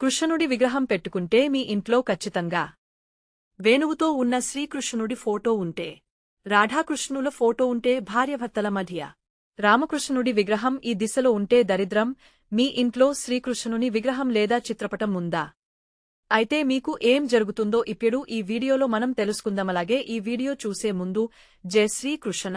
కృష్ణుడి విగ్రహం పెట్టుకుంటే మీ ఇంట్లో ఖచ్చితంగా వేణువుతో ఉన్న శ్రీకృష్ణుడి ఫోటో ఉంటే రాధాకృష్ణుల ఫోటో ఉంటే భార్యభర్తల మధ్య. రామకృష్ణుడి విగ్రహం ఈ దిశలో ఉంటే దరిద్రం మీ ఇంట్లో శ్రీకృష్ణుని విగ్రహం లేదా చిత్రపటం ఉందా? అయితే మీకు ఏం జరుగుతుందో ఇప్పుడు ఈ వీడియోలో మనం తెలుసుకుందామలాగే ఈ వీడియో చూసే ముందు జై శ్రీకృష్ణ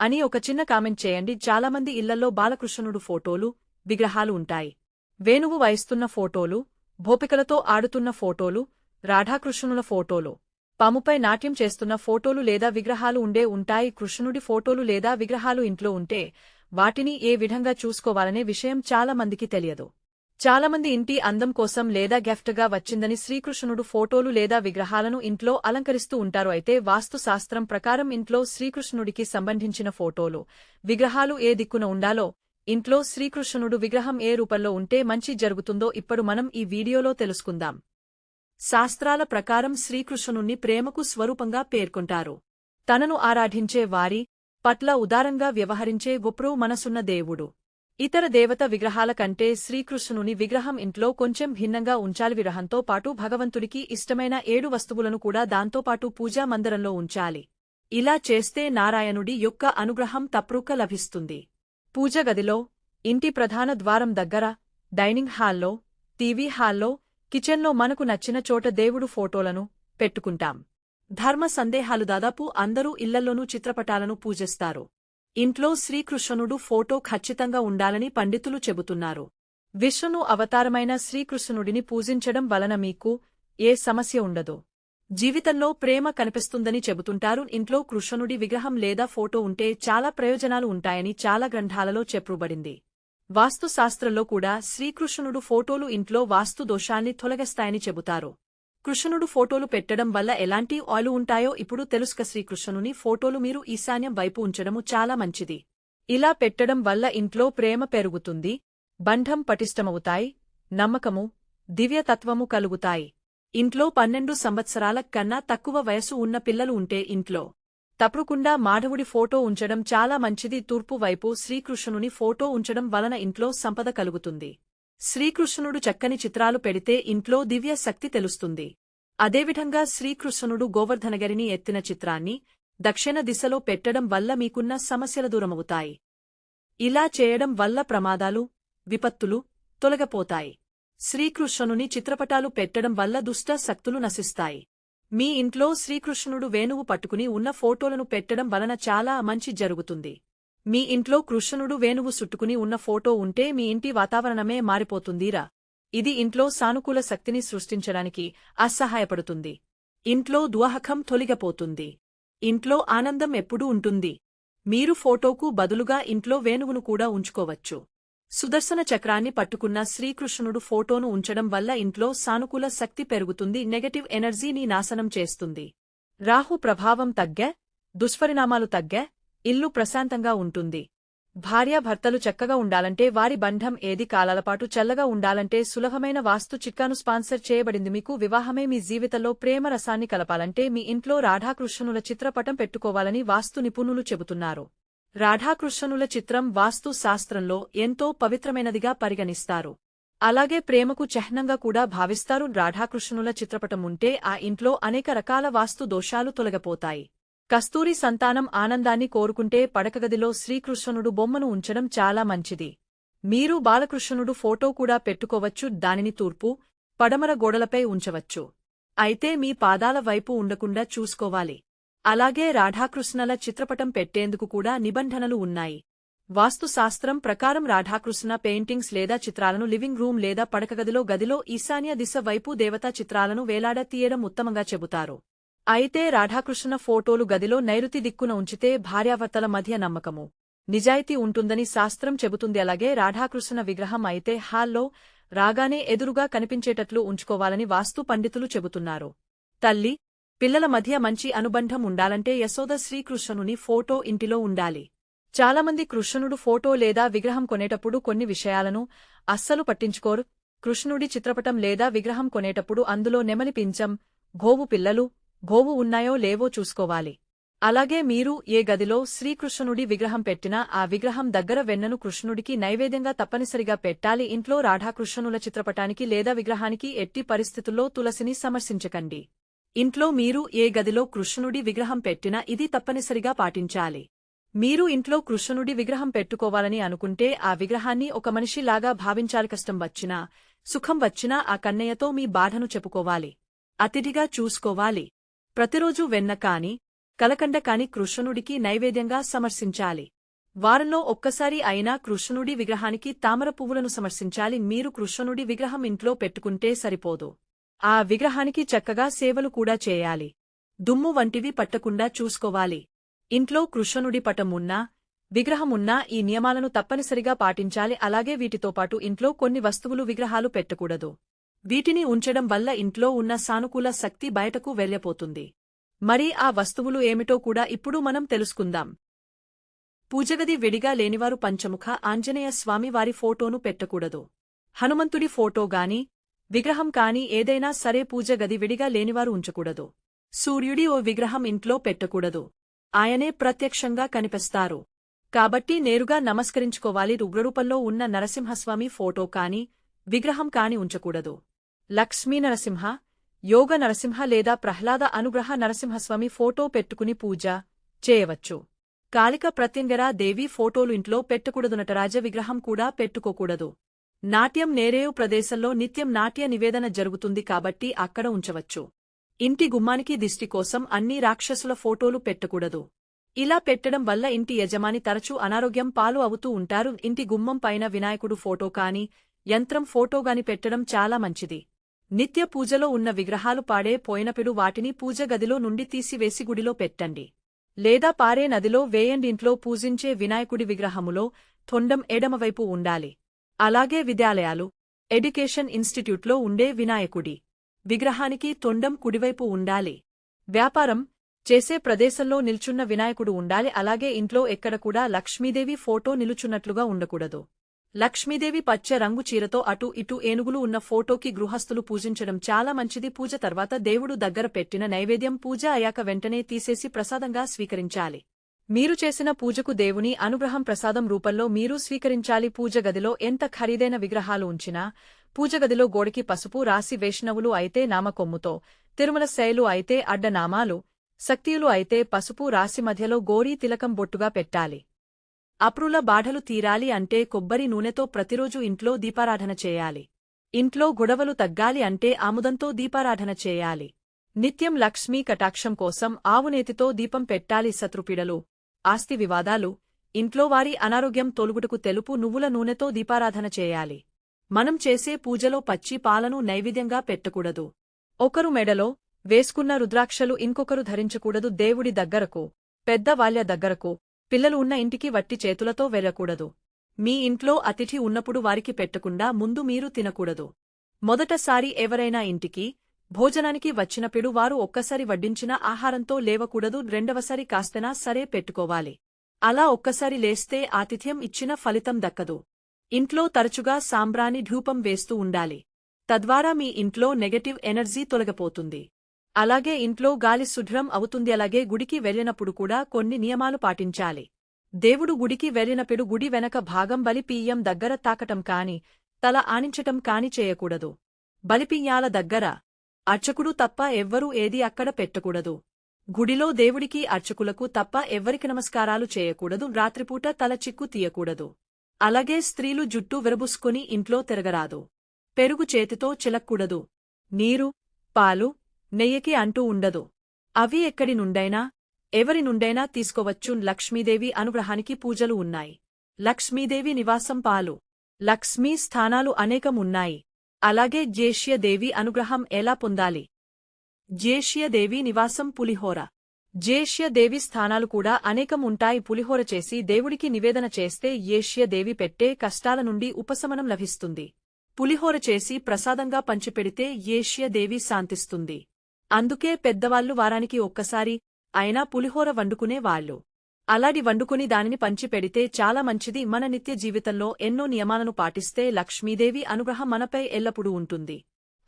అని ఒక చిన్న కామెంట్ చేయండి. చాలామంది ఇళ్ళలో బాలకృష్ణుడు ఫోటోలు విగ్రహాలు ఉంటాయి. వేణువు వయస్తున్న ఫోటోలు భోపికలతో ఆడుతున్న ఫోటోలు రాధాకృష్ణుల ఫోటోలు. పాముపై నాట్యం చేస్తున్న ఫోటోలు లేదా విగ్రహాలు ఉండే ఉంటాయి. కృష్ణుడి ఫోటోలు లేదా విగ్రహాలు ఇంట్లో ఉంటే వాటిని ఏ విధంగా చూసుకోవాలనే విషయం చాలా మందికి తెలియదు. చాలామంది ఇంటి అందం కోసం లేదా గిఫ్ట్గా వచ్చిందని శ్రీకృష్ణుడు ఫోటోలు లేదా విగ్రహాలను ఇంట్లో అలంకరిస్తూ ఉంటారు. అయితే వాస్తు శాస్త్రం ప్రకారం ఇంట్లో శ్రీకృష్ణుడికి సంబంధించిన ఫోటోలు విగ్రహాలు ఏ దిక్కున ఉండాలో ఇంట్లో శ్రీకృష్ణుడు విగ్రహం ఏ రూపంలో ఉంటే మంచి జరుగుతుందో ఇప్పుడు మనం ఈ వీడియోలో తెలుసుకుందాం. శాస్త్రాల ప్రకారం శ్రీకృష్ణుణ్ణి ప్రేమకు స్వరూపంగా పేర్కొంటారు. తనను ఆరాధించే వారి పట్ల ఉదారంగా వ్యవహరించే గుప్రూ మనసున్న దేవుడు. ఇతర దేవత విగ్రహాల కంటే శ్రీకృష్ణుని విగ్రహం ఇంట్లో కొంచెం భిన్నంగా ఉంచాలి విగ్రహంతో పాటు భగవంతుడికి ఇష్టమైన ఏడు వస్తువులను కూడా దాంతోపాటు పూజా మందిరంలో ఉంచాలి. ఇలా చేస్తే నారాయణుడి యొక్క అనుగ్రహం తప్రూక లభిస్తుంది. పూజగదిలో ఇంటి ప్రధాన ద్వారం దగ్గర డైనింగ్ హాల్లో టీవీ హాల్లో కిచెన్లో మనకు నచ్చిన చోట దేవుడు ఫోటోలను పెట్టుకుంటాం. ధర్మ సందేహాలు దాదాపు అందరూ ఇళ్ళల్లోనూ చిత్రపటాలను పూజిస్తారు. ఇంట్లో శ్రీకృష్ణుడు ఫోటో ఖచ్చితంగా ఉండాలని పండితులు చెబుతున్నారు. విష్ణు అవతారమైన శ్రీకృష్ణుడిని పూజించడం వలన మీకు ఏ సమస్య ఉండదు. జీవితంలో ప్రేమ కనిపిస్తుందని చెబుతుంటారు. ఇంట్లో కృష్ణుడి విగ్రహం లేదా ఫోటో ఉంటే చాలా ప్రయోజనాలు ఉంటాయని చాలా గ్రంథాలలో చెప్పబడింది. వాస్తుశాస్త్రంలో కూడా శ్రీకృష్ణుడు ఫోటోలు ఇంట్లో వాస్తు దోషాన్ని తొలగిస్తాయని చెబుతారు. కృష్ణుడు ఫోటోలు పెట్టడం వల్ల ఎలాంటి ఆయిలు ఉంటాయో ఇప్పుడు తెలుసుక శ్రీకృష్ణుని ఫోటోలు మీరు ఈశాన్యం వైపు ఉంచడము చాలా మంచిది. ఇలా పెట్టడం వల్ల ఇంట్లో ప్రేమ పెరుగుతుంది బంధం పటిష్టమవుతాయి నమ్మకము దివ్యతత్వము కలుగుతాయి. ఇంట్లో పన్నెండు సంవత్సరాల కన్నా తక్కువ వయసు ఉన్న పిల్లలు ఉంటే ఇంట్లో తప్పకుండా మాధవుడి ఫోటో ఉంచడం చాలా మంచిది. తూర్పు వైపు శ్రీకృష్ణుని ఫోటో ఉంచడం వలన ఇంట్లో సంపద కలుగుతుంది. శ్రీకృష్ణుడు చక్కని చిత్రాలు పెడితే ఇంట్లో దివ్య శక్తి తెలుస్తుంది. అదేవిధంగా శ్రీకృష్ణుడు గోవర్ధనగరిని ఎత్తిన చిత్రాన్ని దక్షిణ దిశలో పెట్టడం వల్ల మీకున్న సమస్యల దూరమవుతాయి. ఇలా చేయడం వల్ల ప్రమాదాలు విపత్తులు తొలగపోతాయి. శ్రీకృష్ణుని చిత్రపటాలు పెట్టడం వల్ల దుష్ట శక్తులు నశిస్తాయి. మీ ఇంట్లో శ్రీకృష్ణుడు వేణువు పట్టుకుని ఉన్న ఫోటోలను పెట్టడం వలన చాలా మంచి జరుగుతుంది. మీ ఇంట్లో కృష్ణుడు వేణువు సుట్టుకుని ఉన్న ఫోటో ఉంటే మీ ఇంటి వాతావరణమే మారిపోతుందిరా ఇది ఇంట్లో సానుకూల శక్తిని సృష్టించడానికి అసహాయపడుతుంది. ఇంట్లో దువాహకం తొలిగపోతుంది. ఇంట్లో ఆనందం ఎప్పుడూ ఉంటుంది. మీరు ఫోటోకు బదులుగా ఇంట్లో వేణువును కూడా ఉంచుకోవచ్చు. సుదర్శన చక్రాన్ని పట్టుకున్న శ్రీకృష్ణుడు ఫోటోను ఉంచడం వల్ల ఇంట్లో సానుకూల శక్తి పెరుగుతుంది నెగటివ్ ఎనర్జీని నాశనం చేస్తుంది. రాహు ప్రభావం తగ్గే దుష్పరిణామాలు తగ్గే ఇల్లు ప్రశాంతంగా ఉంటుంది. భార్యాభర్తలు చక్కగా ఉండాలంటే వారి బంధం ఏది కాలాలపాటు చల్లగా ఉండాలంటే సులభమైన వాస్తు చిక్కాను స్పాన్సర్ చేయబడింది. మీకు వివాహమే మీ జీవితంలో ప్రేమ రసాన్ని కలపాలంటే మీ ఇంట్లో రాధాకృష్ణుల చిత్రపటం పెట్టుకోవాలని వాస్తు నిపుణులు చెబుతున్నారు. రాధాకృష్ణుల చిత్రం వాస్తు శాస్త్రంలో ఎంతో పవిత్రమైనదిగా పరిగణిస్తారు. అలాగే ప్రేమకు చిహ్నంగా కూడా భావిస్తారు రాధాకృష్ణుల చిత్రపటం ఉంటే ఆ ఇంట్లో అనేక రకాల వాస్తు దోషాలు తొలగపోతాయి. కస్తూరి సంతానం ఆనందాన్ని కోరుకుంటే పడకగదిలో శ్రీకృష్ణుడు బొమ్మను ఉంచడం చాలా మంచిది. మీరు బాలకృష్ణుడు ఫోటో కూడా పెట్టుకోవచ్చు దానిని తూర్పు పడమర గోడలపై ఉంచవచ్చు. అయితే మీ పాదాల వైపు ఉండకుండా చూసుకోవాలి. అలాగే రాధాకృష్ణల చిత్రపటం పెట్టేందుకు కూడా నిబంధనలు ఉన్నాయి. వాస్తుశాస్త్రం ప్రకారం రాధాకృష్ణ పెయింటింగ్స్ లేదా చిత్రాలను లివింగ్ రూమ్ లేదా పడకగదిలో గదిలో ఈశాన్య దిశ వైపు దేవతా చిత్రాలను వేలాడ తీయడం ఉత్తమంగా చెబుతారు. అయితే రాధాకృష్ణ ఫోటోలు గదిలో నైరుతి దిక్కున ఉంచితే భార్యాభర్తల మధ్య నమ్మకము. నిజాయితీ ఉంటుందని శాస్త్రం చెబుతుంది. అలాగే రాధాకృష్ణ విగ్రహం అయితే హాల్లో రాగానే ఎదురుగా కనిపించేటట్లు ఉంచుకోవాలని వాస్తు పండితులు చెబుతున్నారు. తల్లి పిల్లల మధ్య మంచి అనుబంధం ఉండాలంటే యశోద శ్రీకృష్ణుని ఫోటో ఇంటిలో ఉండాలి. చాలామంది కృష్ణుడు ఫోటో లేదా విగ్రహం కొనేటప్పుడు కొన్ని విషయాలను అస్సలు పట్టించుకోరు. కృష్ణుడి చిత్రపటం లేదా విగ్రహం కొనేటప్పుడు అందులో నెమలి పించం గోవు పిల్లలు గోవు ఉన్నాయో లేవో చూసుకోవాలి. అలాగే మీరు ఏ గదిలో శ్రీకృష్ణుడి విగ్రహం పెట్టినా ఆ విగ్రహం దగ్గర వెన్నను కృష్ణుడికి నైవేద్యంగా తప్పనిసరిగా పెట్టాలి. ఇంట్లో రాధాకృష్ణుల చిత్రపటానికి లేదా విగ్రహానికి ఎట్టి పరిస్థితుల్లో తులసిని సమర్శించకండి. ఇంట్లో మీరు ఏ గదిలో కృష్ణుడి విగ్రహం పెట్టినా ఇది తప్పనిసరిగా పాటించాలి. మీరు ఇంట్లో కృష్ణుడి విగ్రహం పెట్టుకోవాలని అనుకుంటే ఆ విగ్రహాన్ని ఒక మనిషిలాగా భావించాలి కష్టం వచ్చినా సుఖం వచ్చినా ఆ కన్నయ్యతో మీ బాధను చెప్పుకోవాలి. అతిథిగా చూసుకోవాలి. ప్రతిరోజూ వెన్న కాని కలకండ కాని కృష్ణుడికి నైవేద్యంగా సమర్శించాలి వారంలో ఒక్కసారి అయినా కృష్ణుడి విగ్రహానికి తామర పువ్వులను సమర్శించాలి మీరు కృష్ణుడి విగ్రహం ఇంట్లో పెట్టుకుంటే సరిపోదు. ఆ విగ్రహానికి చక్కగా సేవలు కూడా చేయాలి. దుమ్ము వంటివి పట్టకుండా చూసుకోవాలి. ఇంట్లో కృష్ణుడి పటమున్నా విగ్రహమున్నా ఈ నియమాలను తప్పనిసరిగా పాటించాలి. అలాగే వీటితో పాటు ఇంట్లో కొన్ని వస్తువులు విగ్రహాలు పెట్టకూడదు. వీటిని ఉంచడం వల్ల ఇంట్లో ఉన్న సానుకూల శక్తి బయటకు వెళ్ళిపోతుంది. మరి ఆ వస్తువులు ఏమిటో కూడా ఇప్పుడు మనం తెలుసుకుందాం. పూజగది విడిగా లేనివారు పంచముఖ ఆంజనేయ స్వామి వారి ఫోటోను పెట్టకూడదు. హనుమంతుడి ఫోటో గాని విగ్రహం కాని ఏదైనా సరే పూజ గది విడిగా లేనివారు ఉంచకూడదు. సూర్యుడి ఓ విగ్రహం ఇంట్లో పెట్టకూడదు. ఆయనే ప్రత్యక్షంగా కనిపిస్తారు. కాబట్టి నేరుగా నమస్కరించుకోవాలి. రుగ్రరూపంలో ఉన్న నరసింహస్వామి ఫోటో కాని విగ్రహం కాని ఉంచకూడదు. లక్ష్మీ నరసింహ యోగ నరసింహ లేదా ప్రహ్లాద అనుగ్రహ నరసింహస్వామి ఫోటో పెట్టుకుని పూజ చేయవచ్చు. కాళిక ప్రత్యంగరా దేవి ఫోటోలు ఇంట్లో పెట్టకూడదు నటరాజ విగ్రహం కూడా పెట్టుకోకూడదు. నాట్యం నేరేయు ప్రదేశంలో నిత్యం నాట్య నివేదన జరుగుతుంది కాబట్టి అక్కడ ఉంచవచ్చు. ఇంటి గుమ్మానికి దిష్టి కోసం అన్ని రాక్షసుల ఫోటోలు పెట్టకూడదు. ఇలా పెట్టడం వల్ల ఇంటి యజమాని తరచూ అనారోగ్యం పాలు అవుతూ ఉంటారు. ఇంటి గుమ్మం పైన వినాయకుడు ఫోటో కాని యంత్రం ఫోటోగాని పెట్టడం చాలా మంచిది. నిత్య పూజలో ఉన్న విగ్రహాలు పాడే పోయినప్పుడు వాటిని పూజ గదిలో నుండి తీసివేసి గుడిలో పెట్టండి. లేదా పారే నదిలో వేయండింట్లో పూజించే వినాయకుడి విగ్రహములో తొండం ఎడమవైపు ఉండాలి. అలాగే విద్యాలయాలు ఎడ్యుకేషన్ ఇన్స్టిట్యూట్లో ఉండే వినాయకుడి విగ్రహానికి తొండం కుడివైపు ఉండాలి. వ్యాపారం చేసే ప్రదేశంలో నిల్చున్న వినాయకుడు ఉండాలి. అలాగే ఇంట్లో ఎక్కడ కూడా లక్ష్మీదేవి ఫోటో నిలుచున్నట్లుగా ఉండకూడదు. లక్ష్మీదేవి పచ్చ రంగు చీరతో అటు ఇటు ఏనుగులు ఉన్న ఫోటోకి గృహస్థులు పూజించడం చాలా మంచిది. పూజ తర్వాత దేవుడు దగ్గర పెట్టిన నైవేద్యం పూజ అయ్యాక వెంటనే తీసేసి ప్రసాదంగా స్వీకరించాలి. మీరు చేసిన పూజకు దేవుని అనుగ్రహం ప్రసాదం రూపంలో మీరు స్వీకరించాలి. పూజ గదిలో ఎంత ఖరీదైన విగ్రహాలు ఉంచినా పూజగదిలో గోడికి పసుపు రాసి వైష్ణవులు అయితే నామకొమ్ముతో తిరుమల శైలు అయితే అడ్డనామాలు శక్తియులు అయితే పసుపు రాసి మధ్యలో గోరీ తిలకం బొట్టుగా పెట్టాలి. అప్రుల బాధలు తీరాలి అంటే కొబ్బరి నూనెతో ప్రతిరోజు ఇంట్లో దీపారాధన చేయాలి. ఇంట్లో గొడవలు తగ్గాలి అంటే ఆముదంతో దీపారాధన చేయాలి. నిత్యం లక్ష్మీ కటాక్షం కోసం ఆవునేతితో దీపం పెట్టాలి శత్రుపిడలు ఆస్తి వివాదాలు ఇంట్లో వారి అనారోగ్యం తొలుగుటకు తెలుపు నువ్వుల నూనెతో దీపారాధన చేయాలి. మనం చేసే పూజలో పచ్చి పాలను నైవేద్యంగా పెట్టకూడదు. ఒకరు మెడలో వేసుకున్న రుద్రాక్షలు ఇంకొకరు ధరించకూడదు. దేవుడి దగ్గరకు పెద్ద వాళ్ళ దగ్గరకు పిల్లలు ఉన్న ఇంటికి వట్టి చేతులతో వెళ్ళకూడదు. మీ ఇంట్లో అతిథి ఉన్నప్పుడు వారికి పెట్టకుండా ముందు మీరు తినకూడదు. మొదటసారి ఎవరైనా ఇంటికి భోజనానికి వచ్చినప్పుడు వారు ఒక్కసారి వడ్డించిన ఆహారంతో లేవకూడదు రెండవసారి కాస్తనా సరే పెట్టుకోవాలి. అలా ఒక్కసారి లేస్తే ఆతిథ్యం ఇచ్చిన ఫలితం దక్కదు. ఇంట్లో తరచుగా సాంబ్రాని ధూపం వేస్తూ ఉండాలి. తద్వారా మీ ఇంట్లో నెగటివ్ ఎనర్జీ తొలగపోతుంది. అలాగే ఇంట్లో గాలి శుభ్రం అవుతుంది అలాగే గుడికి వెళ్ళినప్పుడు కూడా కొన్ని నియమాలు పాటించాలి. దేవుడు గుడికి వెళ్ళినప్పుడు గుడి వెనక భాగం బలిపీయం దగ్గర తాకటం కాని తల ఆనించటం కాని చేయకూడదు. బలిపీయాల దగ్గర అర్చకుడు తప్ప ఎవ్వరూ ఏది అక్కడ పెట్టకూడదు. గుడిలో దేవుడికి అర్చకులకు తప్ప ఎవ్వరికి నమస్కారాలు చేయకూడదు. రాత్రిపూట తల చిక్కు తీయకూడదు. అలాగే స్త్రీలు జుట్టు విరబుసుకుని ఇంట్లో తిరగరాదు. పెరుగు చేతితో చిలక్కూడదు. నీరు పాలు నెయ్యకి అంటూ ఉండదు. అవి ఎక్కడి నుండైనా ఎవరి నుండైనా తీసుకోవచ్చు. లక్ష్మీదేవి అనుగ్రహానికి పూజలు ఉన్నాయి. లక్ష్మీదేవి నివాసం పాలు. లక్ష్మీ స్థానాలు అనేకం ఉన్నాయి అలాగే జేష్యదేవి అనుగ్రహం ఎలా పొందాలి? జేష్యదేవి నివాసం పులిహోర. జేష్యదేవి స్థానాలు కూడా అనేకం ఉంటాయి పులిహోర చేసి దేవుడికి నివేదన చేస్తే యేష్యదేవి పెట్టే కష్టాల నుండి ఉపశమనం లభిస్తుంది. పులిహోర చేసి ప్రసాదంగా పంచిపెడితే యేష్యదేవి శాంతిస్తుంది. అందుకే పెద్దవాళ్ళు వారానికి ఒక్కసారి అయినా పులిహోర వండుకునే వాళ్ళు. అలాడి వండుకుని దానిని పంచిపెడితే చాలా మంచిది. మన నిత్య జీవితంలో ఎన్నో నియమాలను పాటిస్తే లక్ష్మీదేవి అనుగ్రహం మనపై ఎల్లప్పుడూ ఉంటుంది.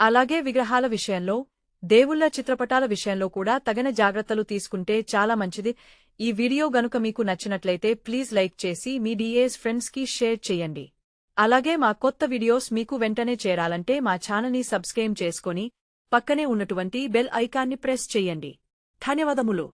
అలాగే విగ్రహాల విషయంలో దేవుళ్ళ చిత్రపటాల విషయంలో కూడా తగిన జాగ్రత్తలు తీసుకుంటే చాలా మంచిది. ఈ వీడియో గనుక మీకు నచ్చినట్లయితే ప్లీజ్ లైక్ చేసి మీ డిఏస్ ఫ్రెండ్స్కి షేర్ చేయండి. అలాగే మా కొత్త వీడియోస్ మీకు వెంటనే చేరాలంటే మా ఛానల్ని సబ్స్క్రైబ్ చేసుకొని పక్కనే ఉన్నటువంటి బెల్ ఐకాన్ని ప్రెస్ చేయండి. ధన్యవాదములు.